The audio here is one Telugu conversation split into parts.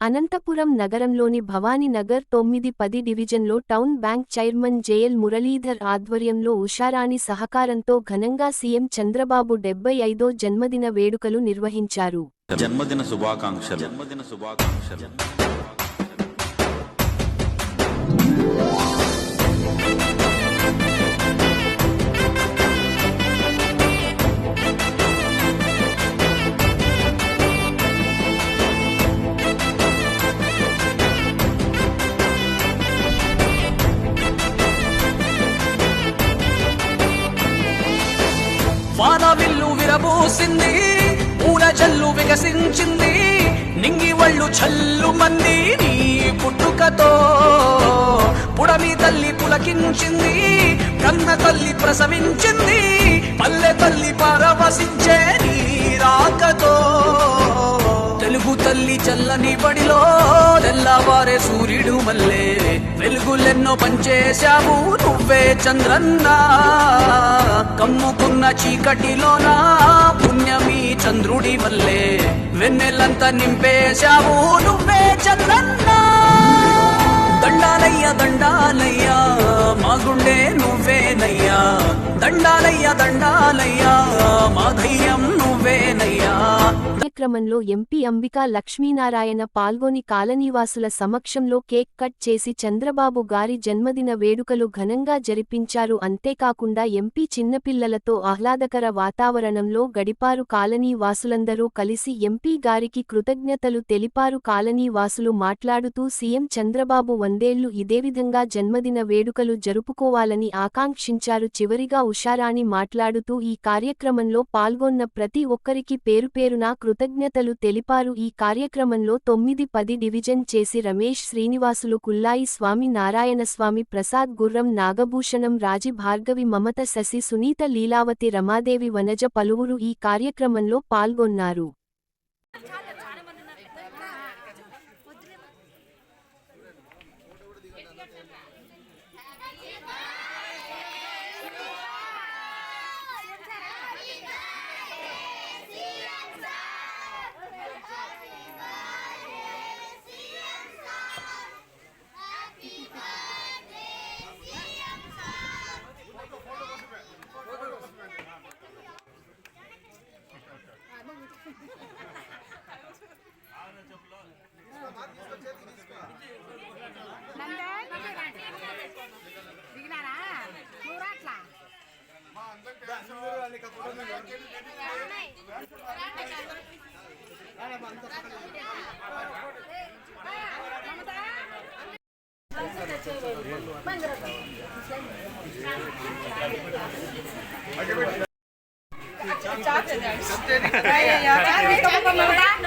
అనంతపురం నగరంలోని భవానీనగర్ తొమ్మిది పది డివిజన్లో town bank chairman JL Muralidhar ఆధ్వర్యంలో ఉషారాణి సహకారంతో ఘనంగా సీఎం చంద్రబాబు డెబ్బై ఐదో జన్మదిన వేడుకలు నిర్వహించారు. జన్మదిన శుభాకాంక్షలు. జన్మదిన శుభాకాంక్షలు. విరబూసింది పూల జల్లు వికసించింది నింగి వళ్ళు చల్లు మంది నీ పుట్టుకతో. పుడమి తల్లి పులకించింది కన్న తల్లి ప్రసవించింది పల్లె తల్లి పరవశించే నీ రాకతో. తెలుగు తల్లి చల్లని బడిలో తెల్లవారే సూర్యుడు మల్లే. వెలుగులెన్నో పంచేశావు నువ్వే చంద్రన్నా. కమ్ముకున్న చీకటిలోన పుణ్యమీ చంద్రుడి వల్లే వెన్నెలంతా నింపేశావు నువ్వే చంద్రన్నా. దండాలయ్య దండాలయ్యా మా గుండె నువ్వేనయ్యా. దండాలయ్య దండాలయ్యా మా ధైర్యం నువ్వేనయ్యా. కార్యక్రమంలో ఎంపీ అంబికా లక్ష్మీనారాయణ పాల్గొని కాలనీవాసుల సమక్షంలో కేక్ కట్ చేసి చంద్రబాబు గారి జన్మదిన వేడుకలు ఘనంగా జరిపించారు. అంతేకాకుండా ఎంపీ చిన్నపిల్లలతో ఆహ్లాదకర వాతావరణంలో గడిపారు కాలనీ వాసులందరూ కలిసి ఎంపీ గారికి కృతజ్ఞతలు తెలిపారు. కాలనీ వాసులు మాట్లాడుతూ సీఎం చంద్రబాబు వందేళ్ళు ఇదేవిధంగా జన్మదిన వేడుకలు జరుపుకోవాలని ఆకాంక్షించారు. చివరిగా ఉషారాణి మాట్లాడుతూ ఈ కార్యక్రమంలో పాల్గొన్న ప్రతి ఒక్కరికి పేరుపేరునా కృతజ్ఞతలు తెలిపారు. ఈ కార్యక్రమంలో తొమ్మిది పది డివిజన్ చేసి రమేష్ శ్రీనివాసులు కుల్లాయి స్వామి నారాయణస్వామి ప్రసాద్ గుర్రం నాగభూషణం రాజి భార్గవి మమత శశి సునీత లీలావతి రమాదేవి వనజ పలువురు ఈ కార్యక్రమంలో పాల్గొన్నారు.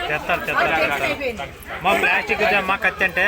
చెత్తారు చెత్తారు మా ప్లాస్టిక్ మా కత్తి అంటే?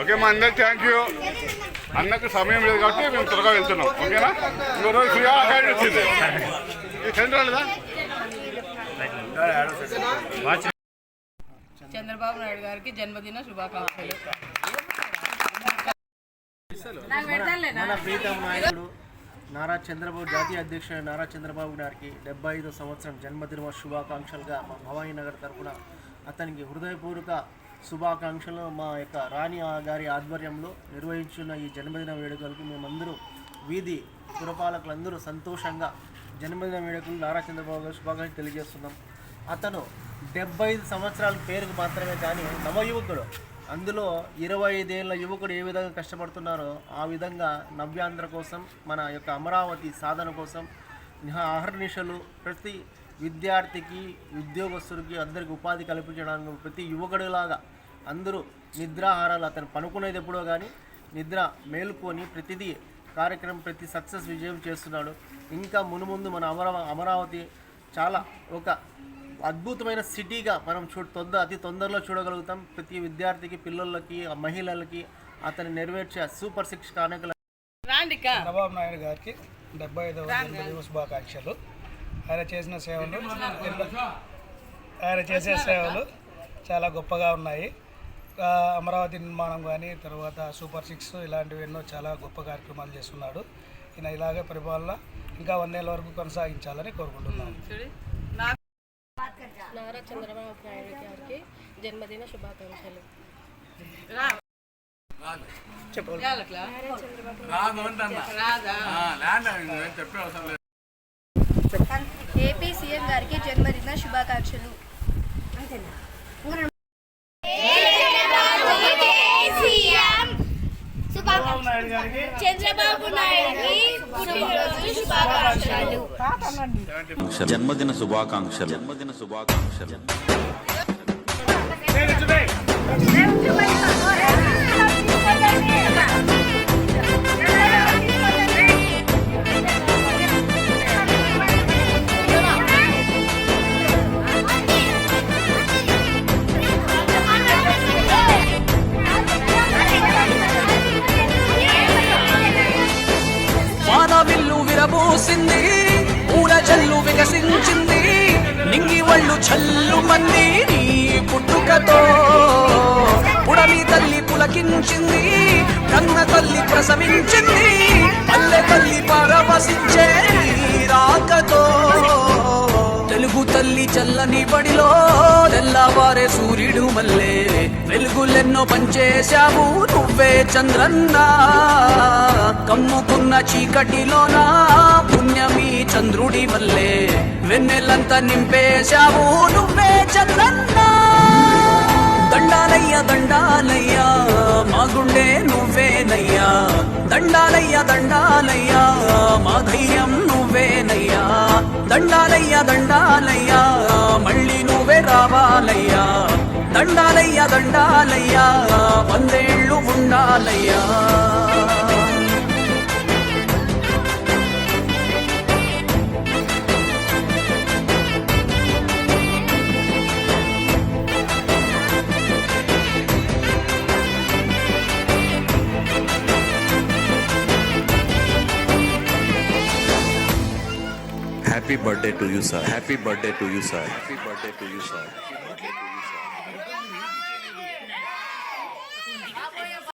ఓకే మా అందరికి థ్యాంక్ యూ అన్నకు సమయం లేదు కాబట్టి మేము త్వరగా వెళ్తున్నాం. ఓకేనా? ఇంకో రోజు ఫ్రీగా అకాడమీ వచ్చింది. ఈ సెంటర్ చంద్రబాబు నాయుడు గారికి జన్మదిన శుభాకాంక్షలు. మన ప్రీతం నాయకుడు నారా చంద్రబాబు జాతీయ అధ్యక్షుడు నారా చంద్రబాబు గారికి డెబ్బై ఐదో సంవత్సరం జన్మదిన శుభాకాంక్షలుగా మా భవానీ నగర్ తరపున అతనికి హృదయపూర్వక శుభాకాంక్షలు మా యొక్క రాణి ఆ గారి ఆధ్వర్యంలో నిర్వహించిన ఈ జన్మదిన వేడుకలకు మేమందరూ వీధి పురపాలకులందరూ సంతోషంగా జన్మదిన వేడుకలు నారా చంద్రబాబు గారు శుభాకాంక్షలు తెలియజేస్తున్నాం. అతను డెబ్బై ఐదు సంవత్సరాల పేరుకు మాత్రమే కానీ నవయువకుడు అందులో ఇరవై ఐదేళ్ళ యువకుడు ఏ విధంగా కష్టపడుతున్నారో ఆ విధంగా నవ్యాంధ్ర కోసం మన యొక్క అమరావతి సాధన కోసం అహర్నిశలు ప్రతి విద్యార్థికి ఉద్యోగస్తుడికి అందరికి ఉపాధి కల్పించడానికి ప్రతి యువకుడిలాగా అందరూ నిద్రాహారాలు అతను పనుకునేది ఎప్పుడో కానీ నిద్ర మేలుకొని ప్రతిదీ కార్యక్రమం ప్రతి సక్సెస్ విజయం చేస్తున్నాడు. ఇంకా మునుముందు మన అమరా అమరావతి చాలా ఒక అద్భుతమైన సిటీగా మనం చూ తొందర అతి తొందరలో చూడగలుగుతాం. ప్రతి విద్యార్థికి పిల్లలకి ఆ మహిళలకి అతను నెరవేర్చే సూపర్ సిక్స్ కానుకల చంద్రబాబు నాయుడు గారికి డెబ్బై ఐదవ జన్మదిన శుభాకాంక్షలు. ఆయన చేసిన సేవలు ఆయన చేసే సేవలు చాలా గొప్పగా ఉన్నాయి. అమరావతి నిర్మాణం కానీ తర్వాత సూపర్ సిక్స్ ఇలాంటివి ఎన్నో చాలా గొప్ప కార్యక్రమాలు చేస్తున్నాడు. ఈయన ఇలాగే పరిపాలన ఇంకా వందేళ్ళ వరకు కొనసాగించాలని కోరుకుంటున్నాను. నారా చంద్రబాబు నాయుడు గారికి జన్మదిన శుభాకాంక్షలు? ఏపీ సీఎం గారికి జన్మదిన శుభాకాంక్షలు. చంద్రబాబు శుభాకాంక్షలు. జన్మదిన శుభాకాంక్షలు. జన్మదిన శుభాకాంక్షలు. విరబూసింది ఊర జల్లు వికసించింది. నింగి వళ్ళు చల్లు మంది నీ పుట్టుకతో. పుడమి తల్లి పులకించింది కన్న తల్లి ప్రసవించింది పల్లె తల్లి పరవశించే రాకతో. చల్లని బడిలో తెల్లవారే సూర్యుడు మల్లే వెలుగులెన్నో పంచేశావు నువ్వే చంద్రన్న. కమ్ముకున్న చీకటిలోన పుణ్యమీ చంద్రుడి వల్లే వెన్నెలంతా నింపేశావు నువ్వే చంద్రన్న. దండాలయ్యా దండాలయ్యా. దండాలయ్య దండాలయ్యా మా ధైర్యం నువ్వేనయ్యా. దండాలయ్య దండాలయ్యా మళ్ళీ నువ్వే రావాలయ్యా. దండాలయ్య దండాలయ్యా వందేళ్ళు ఉండాలయ్యా. Happy birthday to you, sir. Happy birthday to you, sir. Happy birthday to you, sir.